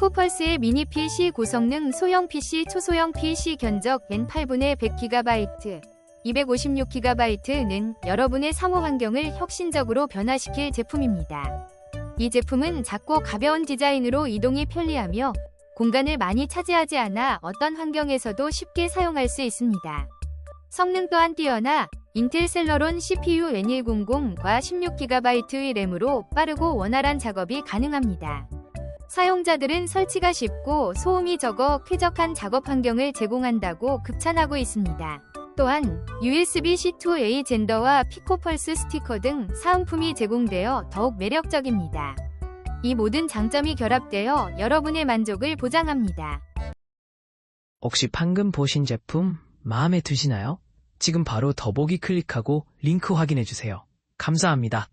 피코펄스의 미니 PC 고성능 소형 PC 초소형 PC 견적 N8분의 100GB, 256GB는 여러분의 사무 환경을 혁신적으로 변화시킬 제품입니다. 이 제품은 작고 가벼운 디자인으로 이동이 편리하며 공간을 많이 차지하지 않아 어떤 환경에서도 쉽게 사용할 수 있습니다. 성능 또한 뛰어나 인텔 셀러론 CPU N100과 16GB의 램으로 빠르고 원활한 작업이 가능합니다. 사용자들은 설치가 쉽고 소음이 적어 쾌적한 작업 환경을 제공한다고 극찬하고 있습니다. 또한 USB-C to A 젠더와 피코펄스 스티커 등 사은품이 제공되어 더욱 매력적입니다. 이 모든 장점이 결합되어 여러분의 만족을 보장합니다. 혹시 방금 보신 제품 마음에 드시나요? 지금 바로 더보기 클릭하고 링크 확인해주세요. 감사합니다.